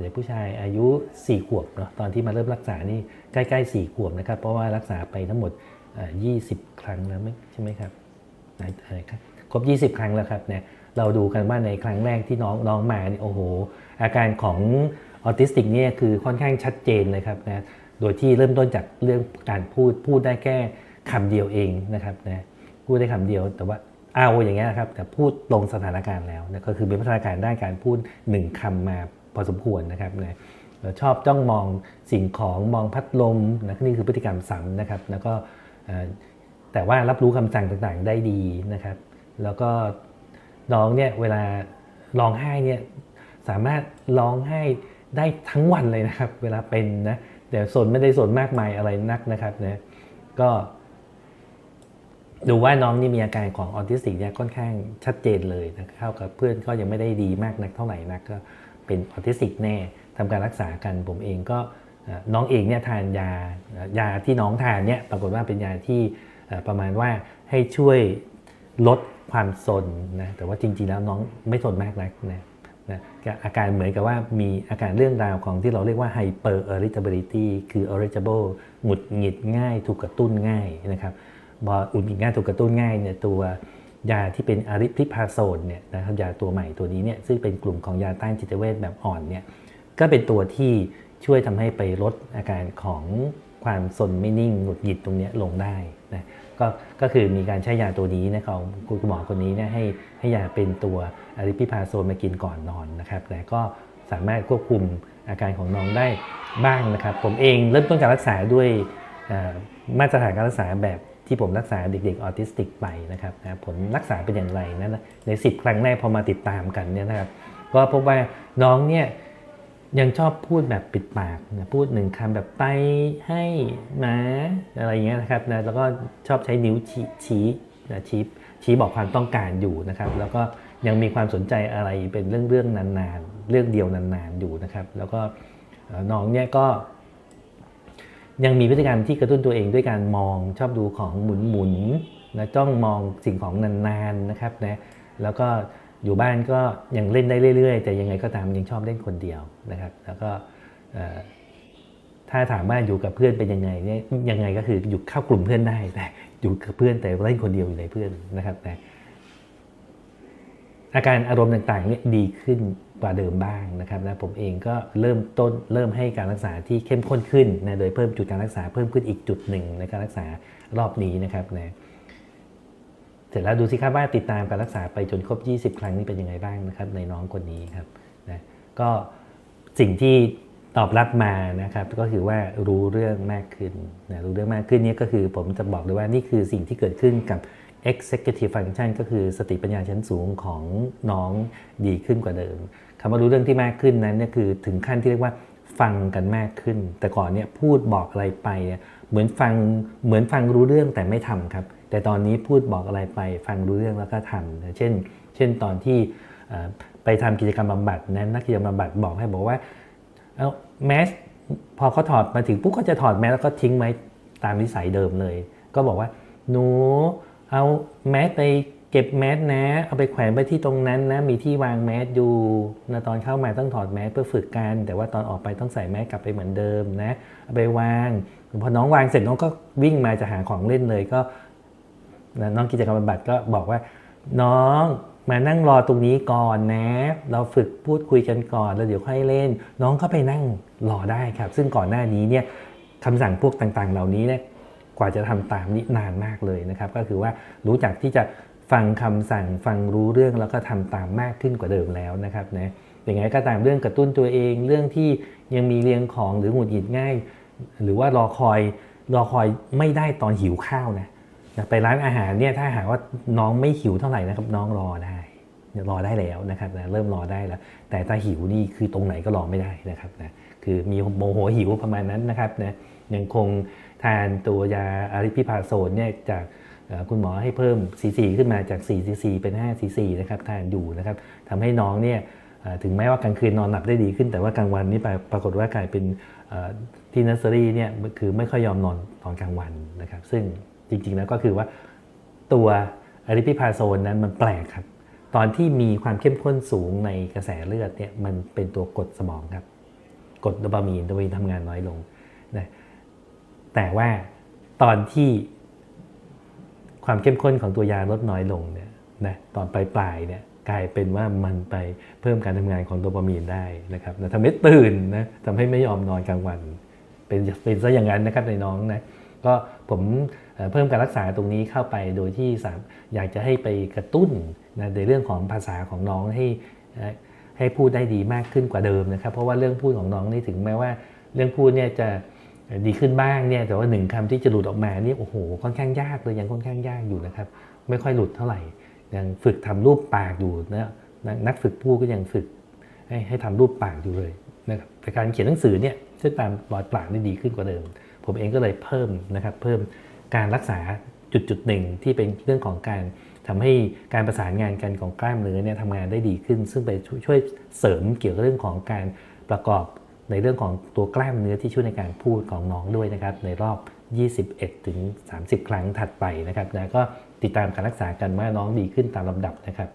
เด็กผู้ชายอายุ 4 ขวบเนาะตอนที่มาเริ่มรักษานี่ใกล้ๆ 4 ขวบนะครับ เพราะว่ารักษาไปทั้งหมดเอ่อ20 ครั้งแล้วใช่ไหมครับอะไรครับครบ 20 ครั้งแล้วครับเนี่ยเราดูกันว่าในครั้งแรกที่น้องน้องมาเนี่ยโอ้โห อาการของออทิสติกเนี่ยคือค่อนข้างชัดเจนเลยครับนะโดยที่เริ่มต้นจากเรื่องการพูดพูดได้แค่คำเดียวเองนะครับนะพูดได้คำเดียวแต่ว่าเอาอย่างเงี้ยนะครับแต่พูดลงสถานการณ์แล้วนะก็คือมีพัฒนาการด้านการพูดหนึ่งคำมา พอสมควรนะครับนะแล้วชอบจ้องมองสิ่งของมองพัดลมนะนี่คือพฤติกรรมซ้ำนะครับ แล้วก็แต่ว่ารับรู้คำสั่งต่างๆได้ดีนะครับ แล้วก็น้องเนี่ยเวลาร้องไห้เนี่ยสามารถร้องไห้ได้ทั้งวันเลยนะครับ เวลาเป็นนะแต่สนไม่ได้สนมากมายอะไรนักนะครับนะก็ดูว่าน้องนี่มีอาการของออทิสติกเนี่ยค่อนข้างชัดเจนเลยนะเข้ากับเพื่อนก็ยังไม่ได้ดีมากนักเท่าไหร่นักก็ เป็นออทิสติกแน่ทำการรักษากันผมเองก็น้องเองเนี่ยทานยายาที่น้องทานเนี่ยปรากฏว่าเป็นยาที่ประมาณว่าให้ช่วยลดความสนนะแต่ว่าจริงๆแล้วน้องไม่สนมากนักนะนะอาการเหมือนกับว่ามีอาการเรื่องราวของที่เราเรียกว่า hyper irritability คือ irritable หงุดหงิดง่าย ถูกกระตุ้นง่ายนะครับพออุ่นหงิดง่ายถูกกระตุ้นง่ายเนี่ยตัว ยาที่เป็นอาริพิพาโซนเนี่ยนะครับยาตัวใหม่ตัวนี้เนี่ยซึ่งเป็นกลุ่มของยาต้านจิตเวชแบบอ่อนเนี่ยก็เป็นตัวที่ช่วยทำให้ไปลดอาการของความสนไม่นิ่งหงุดหงิดตรงนี้ลงได้นะก็ก็คือมีการใช้ยาตัวนี้นะของคุณหมอคนนี้เนี่ยให้ให้ยาเป็นตัวอาริพิพาโซนมากินก่อนนอนนะครับแต่ก็สามารถควบคุมอาการของน้องได้บ้างนะครับ ผมเองเริ่มต้นการรักษาด้วยมาตรฐานการรักษาแบบ ที่ผมรักษาเด็กๆออทิสติกไปนะครับนะผลรักษาเป็นอย่างไรนะใน 10 ครั้งแรกพอมาติดตามกันเนี่ยนะครับก็พบว่าน้องเนี่ยยังชอบพูดแบบปิดปากนะพูดหนึ่งคำแบบไปให้นะอะไรอย่างเงี้ยนะครับนะแล้วก็ชอบใช้นิ้วชี้ชี้นะชี้ชี้บอกความต้องการอยู่นะครับ แล้วก็ยังมีความสนใจอะไรเป็นเรื่องเรื่องนานๆ เรื่องเดียวนานๆอยู่นะครับ แล้วก็น้องเนี่ยก็ ยังมีพฤติกรรมที่กระตุ้นตัวเองด้วยการมองชอบดูของหมุนหมุนนะจ้องมองสิ่งของนานๆนะครับนะแล้วก็อยู่บ้านก็ยังเล่นได้เรื่อยๆ แต่ยังไงก็ตามยังชอบเล่นคนเดียวนะครับ แล้วก็ถ้าถามว่าอยู่กับเพื่อนเป็นยังไงเนี่ยยังไงก็คืออยู่เข้ากลุ่มเพื่อนได้แต่อยู่กับเพื่อนแต่เล่นคนเดียวอยู่ในเพื่อนนะครับนะ อาการอารมณ์ต่างๆเนี่ยดีขึ้นกว่าเดิมบ้างนะครับนะผมเองก็เริ่มต้นเริ่มให้การรักษาที่เข้มข้นขึ้นนะโดยเพิ่มจุดการรักษาเพิ่มขึ้นอีกจุดหนึ่งในการรักษารอบนี้นะครับนะเสร็จแล้วดูสิครับว่าติดตามการรักษาไปจนครบ 20 ครั้งนี่เป็นยังไงบ้างนะครับในน้องคนนี้ครับนะก็สิ่งที่ตอบรับมานะครับก็คือว่ารู้เรื่องมากขึ้นนะรู้เรื่องมากขึ้นนี่ก็คือผมจะบอกเลยว่านี่คือสิ่งที่เกิดขึ้นกับ executive function ก็คือสติปัญญาชั้นสูงของน้องดีขึ้นกว่าเดิมคำว่ารู้เรื่องที่มากขึ้นนั้นเนี่ยคือถึงขั้นที่เรียกว่าฟังกันมากขึ้น แต่ก่อนเนี่ยพูดบอกอะไรไปเเหมือนฟังเหมือนฟังรู้เรื่องแต่ไม่ทำครับ แต่ตอนนี้พูดบอกอะไรไป ฟังรู้เรื่องแล้วก็ทำเช่น เช่นตอนที่ไปทำกิจกรรมบำบัดนั้นนักกิจกรรมบำบัดบอกให้บอกว่าเอาแมสพอเขาถอดมาถึงปุ๊บก็จะถอดแมสแล้วก็ทิ้งไว้ตามนิสัยเดิมเลย ก็บอกว่าหนู เอาแมสไปเก็บแมสนะ เอาไปแขวนไปที่ตรงนั้นนะ มีที่วางแมสอยู่นะตอนเข้ามาต้องถอดแมสเพื่อฝึกกัน แต่ว่าตอนออกไปต้องใส่แมสกลับไปเหมือนเดิมนะ เอาไปวาง พอน้องวางเสร็จน้องก็วิ่งมาจะหาของเล่นเลยก็นะน้องกิจกรรมบำบัดก็บอกว่า น้องมานั่งรอตรงนี้ก่อนนะ เราฝึกพูดคุยกันก่อนแล้วเดี๋ยวค่อยเล่น น้องก็ไปนั่งรอได้ครับ ซึ่งก่อนหน้านี้เนี่ยคำสั่งพวกต่างๆ เหล่านี้เนี่ย กว่าจะทำตามนี่นานมากเลยนะครับ ก็คือว่ารู้จักที่จะฟังคำสั่งฟังรู้เรื่องแล้วก็ทำตามมากขึ้นกว่าเดิมแล้วนะครับนะอย่างไรก็ตามเรื่องกระตุ้นตัวเองเรื่องที่ยังมีเรียงของหรือหงุดหงิดง่าย หรือว่ารอคอยรอคอยไม่ได้ตอนหิวข้าวนะไปร้านอาหารเนี่ยถ้าหากว่าน้องไม่หิวเท่าไหร่นะครับน้องรอได้ รอได้แล้วนะครับนะเริ่มรอได้แล้ว แต่ถ้าหิวนี่คือตรงไหนก็รอไม่ได้นะครับนะคือมีโมโหหิวประมาณนั้นนะครับนะยังคงทานตัวยาอาริพิพาโซนเนี่ยจากคุณหมอให้เพิ่ม CC ขึ้นมาจาก4 CC เป็น5 CC นะครับทานอยู่นะครับทำให้น้องเนี่ยถึงแม้ว่ากลางคืนนอนหลับได้ดีขึ้น แต่ว่ากลางวันนี่ปรปรากฏว่ากลายเป็นที่นัสเซอรี่เนี่ยคือไม่ค่อยยอมนอนตอนกลางวันนะครับ ซึ่งจริงๆแล้วก็คือว่าตัวอาริพิพาโซนนั้นมันแปลกครับ ตอนที่มีความเข้มข้นสูงในกระแสเลือดเนี่ยมันเป็นตัวกดสมองครับ กดโดปามีนโดปามีนทำงานน้อยลงนะแต่ว่าตอนที่ความเข้มข้นของตัวยาลดน้อยลงเนี่ยนะตอนปลายปลายเนี่ยกลายเป็นว่ามันไปเพิ่มการทำงานของโดปามีนได้นะครับนะทำให้ตื่นนะทำให้ไม่ยอมนอนกลางวัน เป็นเป็นซะอย่างนั้นนะครับในน้องนะ ก็ผมเพิ่มการรักษาตรงนี้เข้าไปโดยที่อยากจะให้ไปกระตุ้นนะในเรื่องของภาษาของน้องให้ให้พูดได้ดีมากขึ้นกว่าเดิมนะครับ เพราะว่าเรื่องพูดของน้องนี่ถึงแม้ว่าเรื่องพูดเนี่ยจะดีขึ้นบ้างเนี่ยแต่ว่าหนึ่งคำที่จะหลุดออกมานี่โอ้โหค่อนข้างยากเลยยังค่อนข้างยากอยู่นะครับ ไม่ค่อยหลุดเท่าไหร่ยังฝึกทำรูปปากอยู่นะนักฝึกพูดก็ยังฝึกให้ให้ทำรูปปากอยู่เลยนะครับแต่การเขียนหนังสือเนี่ยซึ่งตามรอยปากได้ดีขึ้นกว่าเดิม ผมเองก็เลยเพิ่มนะครับเพิ่มการรักษาจุดจุดหนึ่งที่เป็นเรื่องของการทำให้การประสานงานกันของกล้ามเนื้อเนี่ยทำงานได้ดีขึ้น ซึ่งไปช่วยเสริมเกี่ยวกับเรื่องของการประกอบในเรื่องของตัวกล้ามเนื้อที่ช่วยในการพูดของน้องด้วยนะครับ ในรอบ 21ถึง30 ครั้งถัดไปนะครับนะก็ติดตามการรักษากันว่าน้องดีขึ้นตามลำดับนะครับ